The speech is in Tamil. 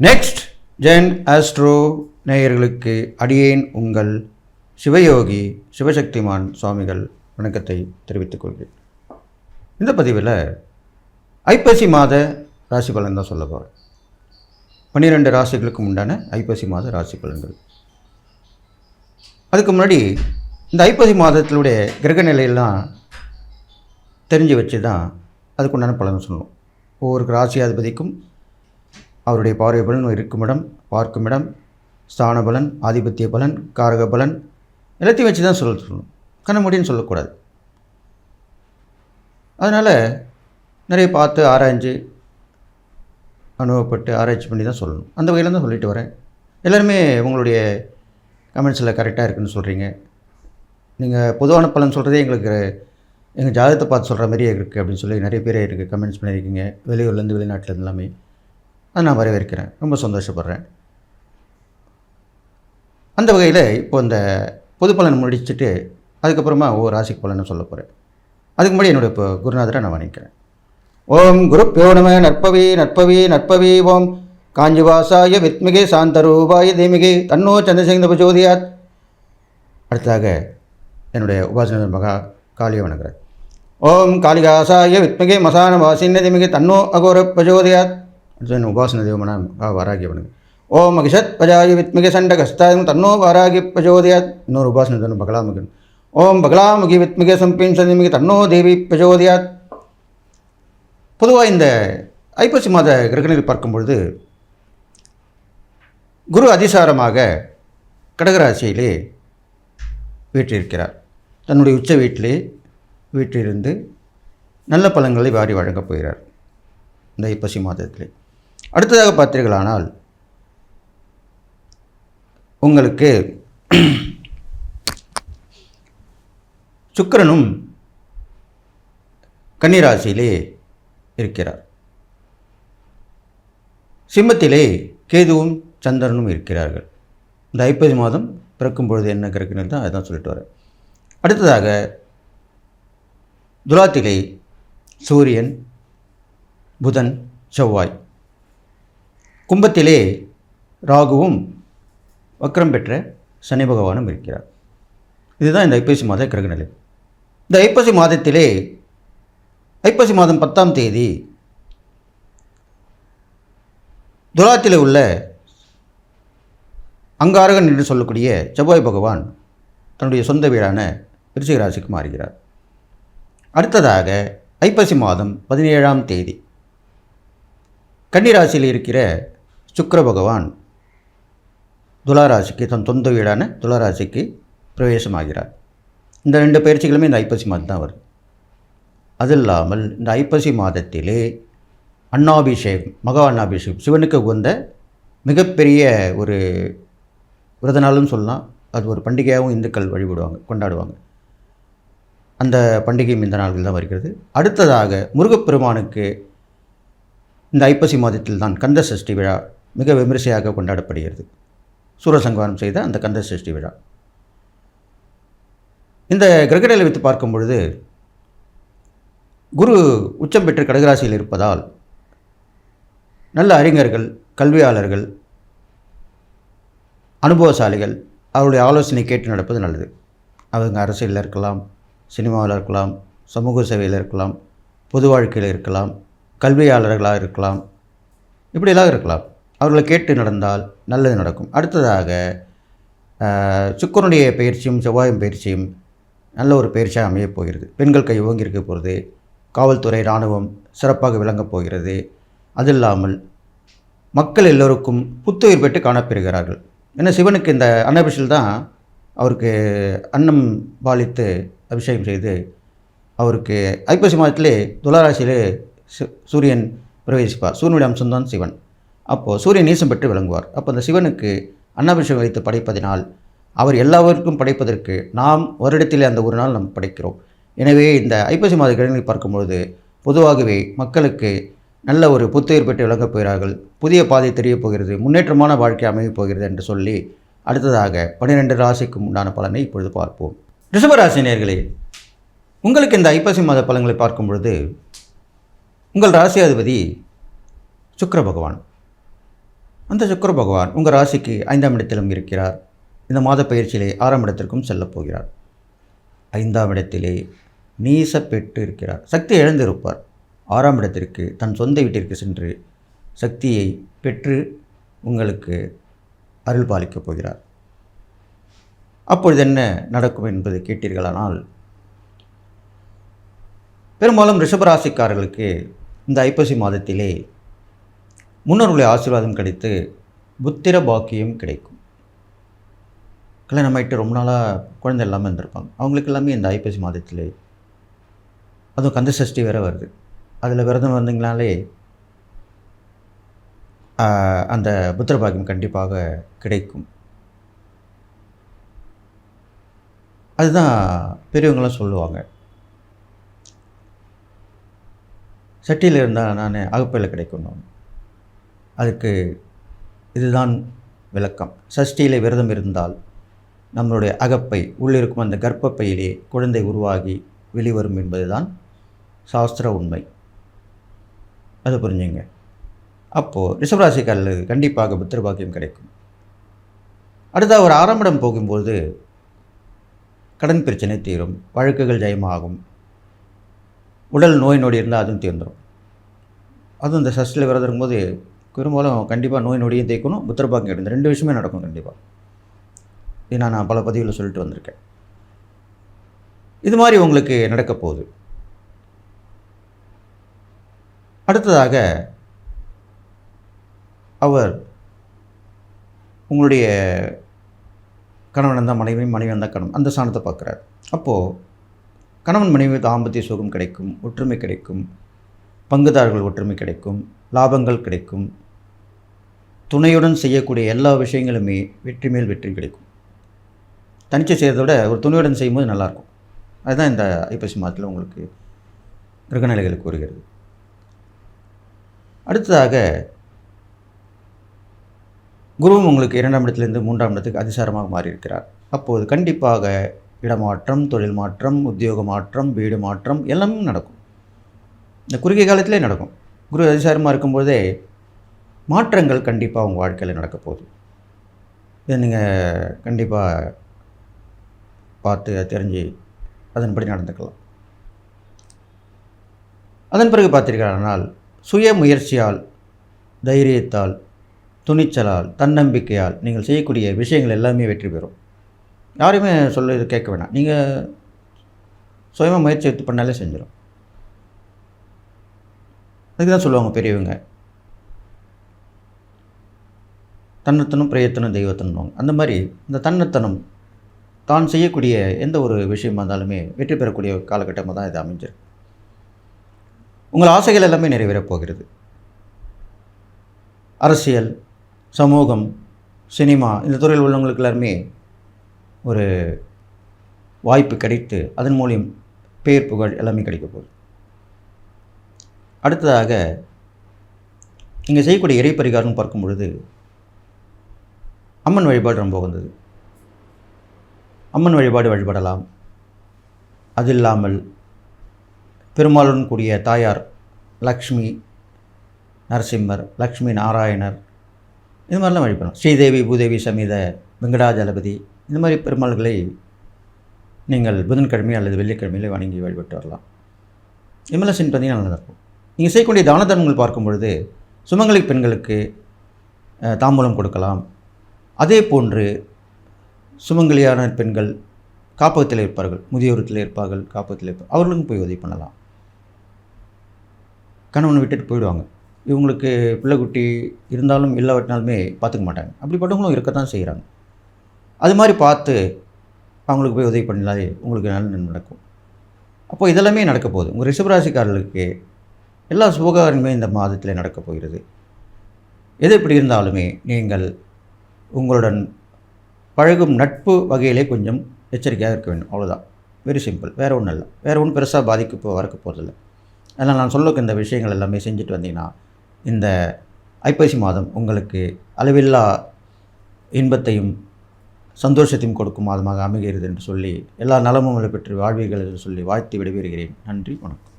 நெக்ஸ்ட் ஜென் ஆஸ்ட்ரோ நேயர்களுக்கு அடியேன் உங்கள் சிவயோகி சிவசக்திமான் சுவாமிகள் வணக்கத்தை தெரிவித்துக் கொள்கிறேன் இந்த பதிவில் ஐப்பசி மாத ராசி பலன் தான் சொல்ல போகிறேன் பன்னிரெண்டு ராசிகளுக்கு உண்டான ஐப்பசி மாத ராசி பலன்கள் அதுக்கு முன்னாடி இந்த ஐப்பசி மாதத்தினுடைய கிரக நிலையெல்லாம் தெரிஞ்சு வச்சு தான் அதுக்குண்டான பலன் சொல்லணும் ஒவ்வொரு ராசியாதிபதிக்கும் அவருடைய பார்வை பலன் இருக்கும் இடம் பார்க்கும் இடம் ஸ்தான பலன் ஆதிபத்திய பலன் காரக பலன் எல்லாத்தையும் வச்சு தான் சொல்ல சொல்லணும். கண்ணமுடின்னு சொல்லக்கூடாது. அதனால் நிறைய பார்த்து ஆராய்ஞ்சு அனுபவப்பட்டு ஆராய்ச்சி பண்ணி தான் சொல்லணும். அந்த வகையில் தான் சொல்லிட்டு வரேன். எல்லாருமே உங்களுடைய கமெண்ட்ஸில் கரெக்டாக இருக்குன்னு சொல்கிறீங்க நீங்கள் பொதுவான பலன் சொல்கிறதே எங்களுக்கு எங்கள் ஜாதகத்தை பார்த்து சொல்கிற மாதிரியே இருக்குது அப்படின்னு சொல்லி நிறைய பேர் இருக்குது கமெண்ட்ஸ் பண்ணியிருக்கீங்க. வெளியூர்லேருந்து வெளிநாட்டிலேருந்து எல்லாமே. அதை நான் வரவேற்கிறேன். ரொம்ப சந்தோஷப்படுறேன். அந்த வகையில் இப்போ இந்த பொது பலன் முடிச்சுட்டு அதுக்கப்புறமா ஒவ்வொரு ராசிக்கு பலன்னு சொல்ல போகிறேன் அதுக்கு முன்னாடி என்னுடைய இப்போ குருநாதரை நான் வணங்கிக்கிறேன் ஓம் குரு நம நற்பவி நற்பவி நற்பவி ஓம் காஞ்சிவாசாய வித்மிகே சாந்தரூபாய தேமிகே தன்னோ சந்திரசேகர பிரஜோதியாத் அடுத்ததாக என்னுடைய உபாசனர் மகா காளியை வணங்குறேன். ஓம் காளிகாசாய வித்மிகே மசான வாசின்ன தேமிகே தன்னோ அகோர பிரஜோதியாத் உபாசன தேவமனா வாராகி பண்ணுங்க வணங்கு ஓம் மகிஷத் பஜாய வித்மிக சண்டகஸ்தாயம் தன்னோ வாராகி பிரஜோதியாத் இன்னொரு உபாசன தேவன் பகலாமுகன் ஓம் பகலாமுகி வித்மிகே சம்பின் சந்திமிகே தன்னோ தேவி பிரஜோதியாத் பொதுவாக இந்த ஐப்பசி மாத கிரகணில் பார்க்கும் பொழுது குரு அதிசாரமாக கடகராசியிலே வீற்றிருக்கிறார் தன்னுடைய உச்ச வீட்டிலே வீற்றிருந்து நல்ல பழங்களை வாரி வழங்கப் போகிறார் இந்த ஐப்பசி மாதத்திலே அடுத்ததாக பார்த்தீர்களானால் உங்களுக்கு சுக்கரனும் கன்னிராசியிலே இருக்கிறார். சிம்மத்திலே கேதுவும் சந்திரனும் இருக்கிறார்கள். இந்த ஐப்பது மாதம் பிறக்கும் பொழுது என்ன கிரகங்கள் தான்? அதான் சொல்லிட்டு வரேன். அடுத்ததாக துலாத்திலே சூரியன் புதன் செவ்வாய். கும்பத்திலே ராகுவும் வக்ரம் பெற்ற சனி பகவானும் இருக்கிறார். இதுதான் இந்த ஐப்பசி மாத கிரகநிலை இந்த ஐப்பசி மாதத்திலே ஐப்பசி மாதம் பத்தாம் தேதி துலாத்தில் உள்ள அங்காரகன் என்று சொல்லக்கூடிய செவ்வாய் பகவான் தன்னுடைய சொந்த வீடான விருச்சிகராசிக்கு மாறுகிறார். அடுத்ததாக ஐப்பசி மாதம் பதினேழாம் தேதி கன்னிராசியில் இருக்கிற சுக்கர பகவான் துளாராசிக்கு தன் தொந்த வீடான துளாராசிக்கு பிரவேசமாகிறார். இந்த ரெண்டு பயிற்சிகளுமே இந்த ஐப்பசி மாதம் தான் வருது அது இல்லாமல் இந்த ஐப்பசி மாதத்திலே அன்னாபிஷேகம் மகா அன்னாபிஷேகம் சிவனுக்கு உகந்த மிகப்பெரிய ஒரு விரத நாள்னு சொல்லலாம். அது ஒரு பண்டிகையாகவும் இந்துக்கள் வழிபடுவாங்க கொண்டாடுவாங்க. அந்த பண்டிகையும் இந்த நாள்கள் தான் வருகிறது. அடுத்ததாக முருகப்பெருமானுக்கு இந்த ஐப்பசி மாதத்தில் தான் கந்த சஷ்டி விழா மிக விமரிசையாக கொண்டாடப்படுகிறது. சூரசங்காரம் செய்த அந்த கந்த சஷ்டி விழா. இந்த கிரகடலை வைத்து பார்க்கும் பொழுது குரு உச்சம் பெற்று கடகராசியில் இருப்பதால் நல்ல அறிஞர்கள் கல்வியாளர்கள் அனுபவசாலிகள் அவருடைய ஆலோசனை கேட்டு நடப்பது நல்லது. அவங்க அரசியலில் இருக்கலாம் சினிமாவில் இருக்கலாம் சமூக சேவையில் இருக்கலாம் பொது வாழ்க்கையில் இருக்கலாம் கல்வியாளர்களாக இருக்கலாம் இப்படியெல்லாம் இருக்கலாம். அவர்களை கேட்டு நடந்தால் நல்லது நடக்கும். அடுத்ததாக சுக்கரனுடைய பயிற்சியும் செவ்வாயும் பயிற்சியும் நல்ல ஒரு பயிற்சியாக அமையப் போகிறது. பெண்கள் கை ஓங்கியிருக்க போகிறது. காவல்துறை இராணுவம் சிறப்பாக விளங்கப் போகிறது. அது இல்லாமல் மக்கள் எல்லோருக்கும் புத்துயிர் பெற்று காணப்பெறுகிறார்கள். ஏன்னா சிவனுக்கு இந்த அன்னபிஷில் தான் அவருக்கு அன்னம் பாலித்து அபிஷேகம் செய்து அவருக்கு ஐப்பசி மாதத்திலே துளாராசியிலே சூரியன் பிரவேசிப்பார். சூரியனுடைய அம்சம்தான் சிவன். அப்போது சூரியன் நீசம் பெற்று விளங்குவார். அப்போ அந்த சிவனுக்கு அன்னாபிஷேகம் வைத்து படைப்பதினால் அவர் எல்லாவருக்கும் படைப்பதற்கு நாம் வருடத்தில் அந்த ஒரு நாள் நாம் படைக்கிறோம். எனவே இந்த ஐப்பசி மாத கிழமை பார்க்கும்பொழுது பொதுவாகவே மக்களுக்கு நல்ல ஒரு புத்துயிர் பெற்று விளங்கப் போகிறார்கள். புதிய பாதை தெரியப் போகிறது. முன்னேற்றமான வாழ்க்கை அமையப் போகிறது என்று சொல்லி அடுத்ததாக பன்னிரெண்டு ராசிக்கும் உண்டான பலனை இப்பொழுது பார்ப்போம். ரிஷபராசினியர்களே உங்களுக்கு இந்த ஐப்பசி மாத பலன்களை பார்க்கும் பொழுது உங்கள் ராசியாதிபதி சுக்கர பகவான். அந்த சுக்கர பகவான் உங்கள் ராசிக்கு ஐந்தாம் இடத்திலும் இருக்கிறார். இந்த மாத பயிற்சியிலே ஆறாம் இடத்திற்கும் செல்லப் போகிறார். ஐந்தாம் இடத்திலே நீச பெற்று இருக்கிறார். சக்தி இழந்திருப்பார். ஆறாம் இடத்திற்கு தன் சொந்த வீட்டிற்கு சென்று சக்தியை பெற்று உங்களுக்கு அருள் பாலிக்கப் போகிறார். அப்பொழுது என்ன நடக்கும் என்பது கேட்டீர்களானால் பெரும்பாலும் ரிஷபராசிக்காரர்களுக்கு இந்த ஐப்பசி மாதத்திலே முன்னோர்களுடைய ஆசீர்வாதம் கிடைத்து புத்திர பாக்கியம் கிடைக்கும். கல்யாணம் ஆகிட்டு ரொம்ப நாளாக குழந்தை இல்லாமல் இருந்திருப்பாங்க. அவங்களுக்கு எல்லாமே இந்த ஐப்பசி மாதத்திலே அதுவும் கந்த சஷ்டி வேறு வருது. அதில் விரதம் வந்தீங்கனாலே அந்த புத்திர பாக்கியம் கண்டிப்பாக கிடைக்கும். அதுதான் பெரியவங்களாம் சொல்லுவாங்க. சட்டியில் இருந்தால் நான் அகப்பையில் கிடைக்கணும். அதுக்கு இதுதான் விளக்கம். சஷ்டியில் விரதம் இருந்தால் நம்மளுடைய அகப்பை உள்ளிருக்கும் அந்த கர்ப்பப்பையிலே குழந்தை உருவாகி வெளிவரும் என்பதுதான் சாஸ்திர உண்மை. அது புரிஞ்சுங்க. அப்போது ரிஷபராசிக்காரர்களுக்கு கண்டிப்பாக புத்திர பாக்கியம் கிடைக்கும். அடுத்த ஒரு ஆரம்பிடம் போகும்போது கடன் பிரச்சனை தீரும் வழக்குகள் ஜெயமாகும் உடல் நோய் நொடி இருந்தால் அதுவும் தீர்ந்துடும் அதுவும் இந்த சஷ்டியில் விரதம் இருக்கும்போது பெரும்பாலும் கண்டிப்பாக நோய் நொடியும் தேய்க்கணும் புத்திரப்பாக்கம் கிடைக்கும் ரெண்டு விஷயமே நடக்கும் கண்டிப்பாக இது நான் பல பதிவில் சொல்லிட்டு வந்திருக்கேன். இது மாதிரி உங்களுக்கு நடக்க போகுது. அடுத்ததாக அவர் உங்களுடைய கணவன் இருந்தால் மனைவி மனைவி இருந்தால் கணவன் அந்த ஸ்தானத்தை பார்க்குறாரு. அப்போது கணவன் மனைவி தாம்பத்திய சுகம் கிடைக்கும் ஒற்றுமை கிடைக்கும் பங்குதாரர்கள் ஒற்றுமை கிடைக்கும் லாபங்கள் கிடைக்கும் துணையுடன் செய்யக்கூடிய எல்லா விஷயங்களுமே வெற்றி மேல் வெற்றி கிடைக்கும். தனிச்சு செய்கிறத விட ஒரு துணையுடன் செய்யும்போது நல்லாயிருக்கும். அதுதான் இந்த ஐப்பசி மாதத்தில் உங்களுக்கு கிரகநிலைகள் கூறுகிறது. அடுத்ததாக குருவும் உங்களுக்கு இரண்டாம் இடத்துலேருந்து மூன்றாம் இடத்துக்கு அதிசாரமாக மாறியிருக்கிறார். அப்போது கண்டிப்பாக இடமாற்றம் தொழில் மாற்றம் உத்தியோக மாற்றம் வீடு மாற்றம் எல்லாமே நடக்கும். இந்த குறுகிய காலத்திலே நடக்கும். குரு அதிசாரமாக இருக்கும்போதே மாற்றங்கள் கண்டிப்பாக உங்கள் வாழ்க்கையில் நடக்க போகுது. இதை நீங்கள் கண்டிப்பாக பார்த்து தெரிஞ்சு அதன்படி நடந்துக்கலாம். அதன் பிறகு பார்த்தீர்களானால் சுய முயற்சியால் தைரியத்தால் துணிச்சலால் தன்னம்பிக்கையால் நீங்கள் செய்யக்கூடிய விஷயங்கள் எல்லாமே வெற்றி பெறும். யாரையுமே சொல்ல இது கேட்க வேணாம். நீங்கள் சுயமாக முயற்சி எடுத்து பண்ணாலே செஞ்சிடும் அதுக்கு தான் சொல்லுவாங்க பெரியவங்க தன்னத்தனம் பிரயத்தனம் தெய்வத்தனம் அந்த மாதிரி இந்த தன்னத்தனம் தான் செய்யக்கூடிய எந்த ஒரு விஷயமா இருந்தாலுமே வெற்றி பெறக்கூடிய காலகட்டமாக தான் இது அமைஞ்சிருக்கு. உங்கள் ஆசைகள் எல்லாமே நிறைவேறப் போகிறது. அரசியல் சமூகம் சினிமா இந்த துறையில் உள்ளவங்களுக்கு எல்லாருமே ஒரு வாய்ப்பு கிடைத்து அதன் மூலியம் பெயர் புகழ் எல்லாமே கிடைக்க போகுது. அடுத்ததாக நீங்கள் செய்யக்கூடிய இறை பரிகாரம்னு பார்க்கும் பொழுது அம்மன் வழிபாடு ரொம்ப உகந்தது. அம்மன் வழிபாடு வழிபடலாம். அது இல்லாமல் பெருமாளுடன் கூடிய தாயார் லக்ஷ்மி நரசிம்மர் லக்ஷ்மி நாராயணர் இது மாதிரிலாம் வழிபடலாம். ஸ்ரீதேவி பூதேவி சமீத வெங்கடாஜலபதி இந்த மாதிரி பெருமாள்களை நீங்கள் புதன்கிழமை அல்லது வெள்ளிக்கிழமையில வணங்கி வழிபட்டு வரலாம். இம்மெல்லாம் செஞ்சு பார்த்தீங்கன்னா நல்லா இருக்கும். நீங்கள் செய்யக்கூடிய தான தர்மங்கள் பார்க்கும் பொழுது சுமங்கலி பெண்களுக்கு தாம்பூலம் கொடுக்கலாம். அதே போன்று சுமங்கலியான பெண்கள் காப்பகத்தில் இருப்பார்கள் முதியோரத்தில் இருப்பார்கள் காப்பகத்தில் இருப்பார் அவர்களுக்கும் போய் உதவி பண்ணலாம். கணவனை விட்டுட்டு போயிடுவாங்க. இவங்களுக்கு பிள்ளைக்குட்டி இருந்தாலும் இல்லாவிட்டாலுமே பார்த்துக்க மாட்டாங்க. அப்படிப்பட்டவங்களும் இருக்கத்தான் செய்கிறாங்க. அது மாதிரி பார்த்து அவங்களுக்கு போய் உதவி பண்ணலாலே உங்களுக்கு நல்ல நன்மை நடக்கும். அப்போ இதெல்லாமே நடக்க போகுது. உங்கள் ரிஷபராசிக்காரர்களுக்கு எல்லா சுபகாரங்களுமே இந்த மாதத்தில் நடக்கப் போகிறது. எது எப்படி இருந்தாலுமே நீங்கள் உங்களுடன் பழகும் நட்பு வகையிலே கொஞ்சம் எச்சரிக்கையாக இருக்க வேண்டும். அவ்வளோதான் வெரி சிம்பிள் வேறு ஒன்றும் இல்லை. வேறு ஒன்றும் பெருசாக பாதிக்க போ வரக்க போகிறதில்ல அதனால் நான் சொல்லுக்கு இந்த விஷயங்கள் எல்லாமே செஞ்சுட்டு வந்தீங்கன்னா இந்த ஐப்பசி மாதம் உங்களுக்கு அளவில்லா இன்பத்தையும் சந்தோஷத்தையும் கொடுக்கும் மாதமாக அமைகிறது என்று சொல்லி எல்லா நலமும் பெற்று வாழ்வீர்கள் என்று சொல்லி வாழ்த்து விடைபெறுகிறேன். நன்றி. வணக்கம்.